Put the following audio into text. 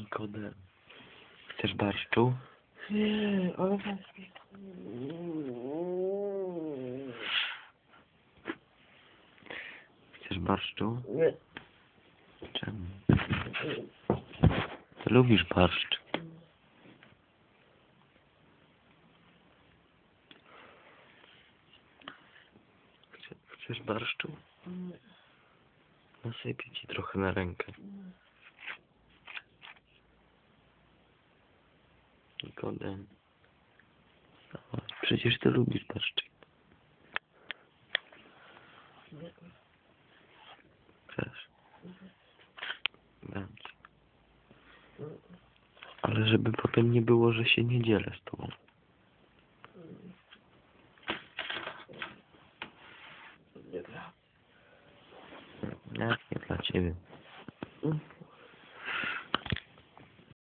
Nikodem. Chcesz barszczu? Nie, ale Chcesz barszczu? Nie. Czemu? Ty lubisz barszcz. Chce- Chcesz barszczu? Nasypię ci trochę na rękę. Nikodem. Przecież ty lubisz barszczyk. Chcesz? Dam ci. Ale żeby potem nie było, że się nie dzielę z tobą. Nie dla Jak nie dla ciebie. mnie.